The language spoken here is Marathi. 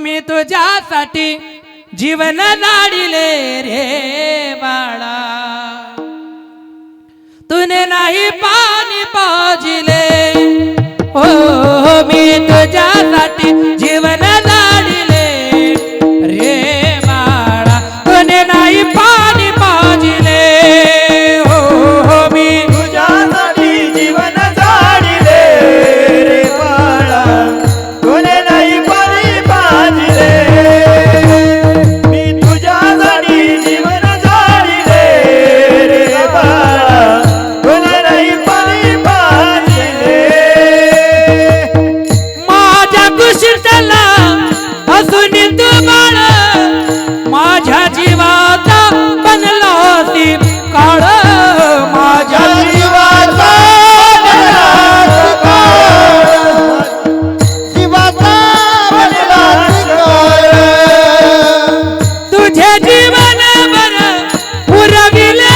मी तुझ्यासाठी जीवन नाडिले रे बाळा. तुने नाही पाणी पा विठ्ठल असून तू बाळ माझ्या जीवाचा बनला ती काळ. माझ्या तुझे पुरविले